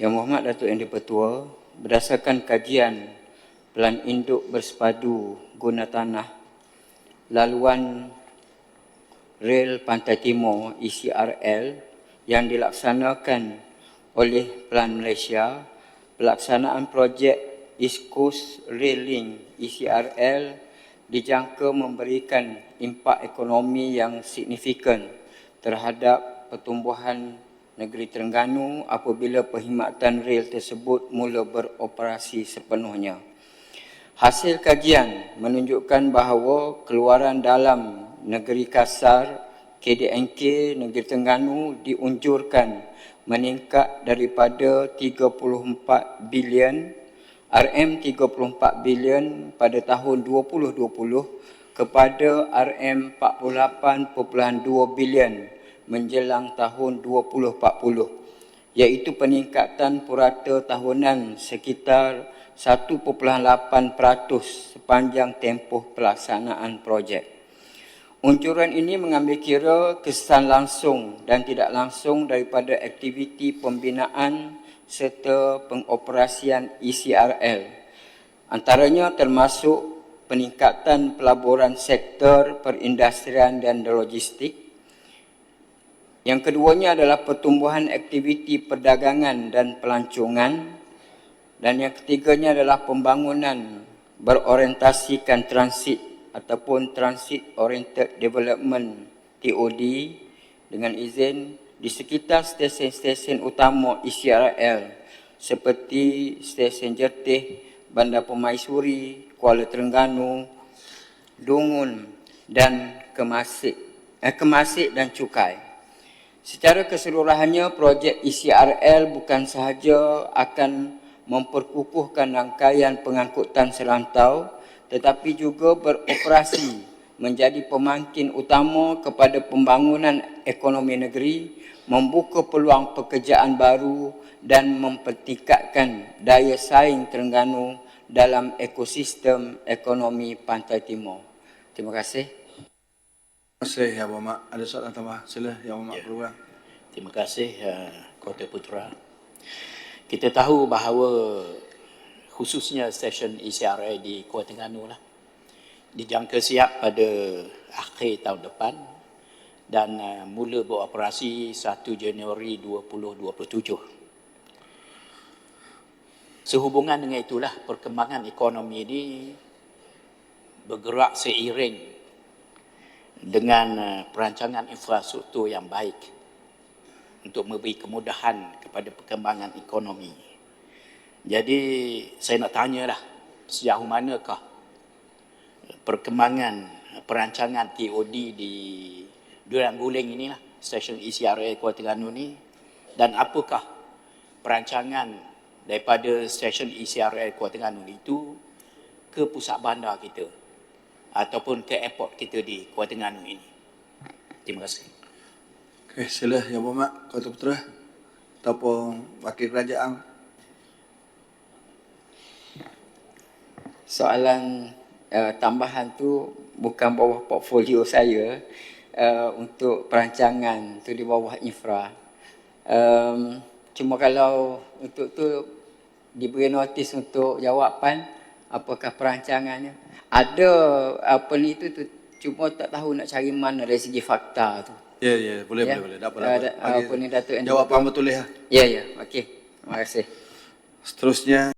Yang Muhammad Datuk Yang Dipertua, berdasarkan kajian Pelan Induk Bersepadu Guna Tanah, laluan Rel Pantai Timur ECRL yang dilaksanakan oleh Pelan Malaysia, pelaksanaan projek East Coast Rail Link ECRL dijangka memberikan impak ekonomi yang signifikan terhadap pertumbuhan negeri Terengganu apabila perkhidmatan rel tersebut mula beroperasi sepenuhnya. Hasil kajian menunjukkan bahawa keluaran dalam negeri kasar KDNK Negeri Terengganu diunjurkan meningkat daripada 34 bilion RM34 bilion pada tahun 2020 kepada RM48.2 bilion menjelang tahun 2040 iaitu peningkatan purata tahunan sekitar 1.8% sepanjang tempoh pelaksanaan projek. Unjuran ini mengambil kira kesan langsung dan tidak langsung daripada aktiviti pembinaan serta pengoperasian ECRL. Antaranya termasuk peningkatan pelaburan sektor perindustrian dan logistik. Yang keduanya adalah pertumbuhan aktiviti perdagangan dan pelancongan. Dan yang ketiganya adalah pembangunan berorientasikan transit ataupun Transit Oriented Development TOD dengan izin di sekitar stesen-stesen utama ECRL seperti stesen Jertih, Bandar Pemaisuri, Kuala Terengganu, Dungun dan Kemasik, eh, Kemasik dan Cukai. Secara keseluruhannya, projek ECRL bukan sahaja akan memperkukuhkan rangkaian pengangkutan serantau tetapi juga beroperasi menjadi pemangkin utama kepada pembangunan ekonomi negeri, membuka peluang pekerjaan baru dan mempertingkatkan daya saing Terengganu dalam ekosistem ekonomi Pantai Timur. Terima kasih. Terima kasih Ya Muhammad. Ada soalan tambah? Sila Ya Muhammad Ya. Perubahan. Terima kasih uh, Kota Putra. Kita tahu bahawa khususnya stesen ECRA di Kuala Terengganu lah dijangka siap pada akhir tahun depan dan uh, mula beroperasi 1 Januari 2027. Sehubungan dengan itulah perkembangan ekonomi ini bergerak seiring dengan uh, perancangan infrastruktur yang baik untuk memberi kemudahan kepada perkembangan ekonomi. Jadi saya nak tanyalah sejauh manakah perkembangan perancangan TOD di Durian Guling inilah stesen ECRA Kuala Terengganu ni dan apakah perancangan daripada stesen ECRA Kuala Terengganu itu ke pusat bandar kita ataupun ke airport kita di Kuala Terengganu ini. Terima kasih. Okey, sila Ya Muhammad Kota Putra ataupun Wakil Kerajaan. Soalan uh, tambahan tu bukan bawah portfolio saya uh, untuk perancangan tu di bawah infra. Um, cuma kalau untuk tu diberi notis untuk jawapan apakah perancangannya. Ada apa ni tu, tu cuma tak tahu nak cari mana dari segi fakta tu. Ya, ya, boleh, Ya. boleh, boleh. Tak apa, apa. ni, Datuk Jawapan betul ya. Ya ya, okey. Terima kasih. Seterusnya